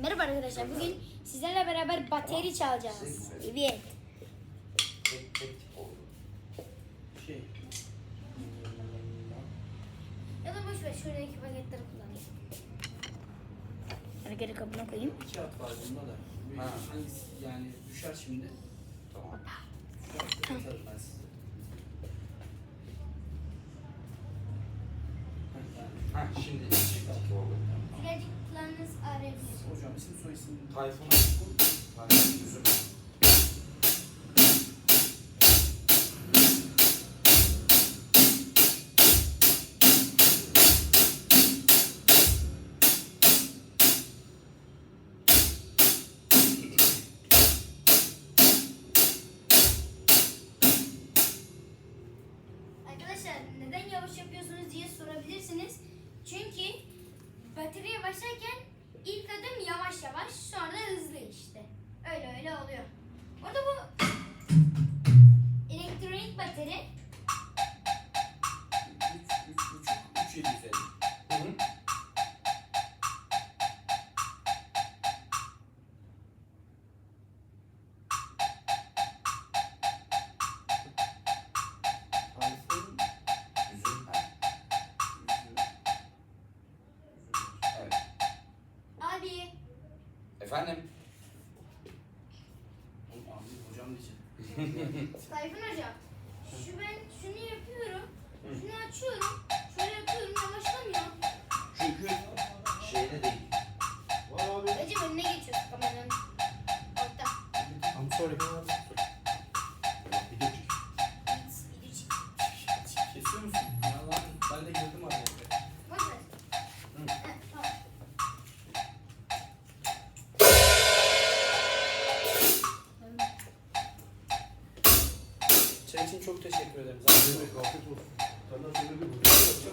Merhaba arkadaşlar. Bugün sizlerle beraber bateri çalacağız. Evet. Şey, Ya da boş ver şuradaki paketleri kullanayım. Şöyle geri kabına koyayım. iki at var bunda da. Ha. Hangisi yani düşer şimdi. Tamam. Atarım ben size. Ha, şimdi tek Birazcıklarınız arayabilir. Hocam isim soy isim. Tayfun Tayfun Üzüm. Arkadaşlar neden yavaş yapıyorsunuz diye sorabilirsiniz. Çünkü bataryaya başlarken ilk adım yavaş yavaş sonra hızlı işte. Öyle öyle oluyor. Orada bu elektronik bateri Efendim? Oğlum abi hocam diyeceğim. Tayfun hocam şu ben şunu yapıyorum şunu açıyorum şöyle yapıyorum yavaşlamıyor. Çünkü şeyde değil. Recep önüne geçiyorsun kameranın. Orta. I'm sorry. Video çek. Video çek. Kesiyor musun? Çay için çok teşekkür ederim. Zaten çok teşekkür ederim. Çok sağ ol.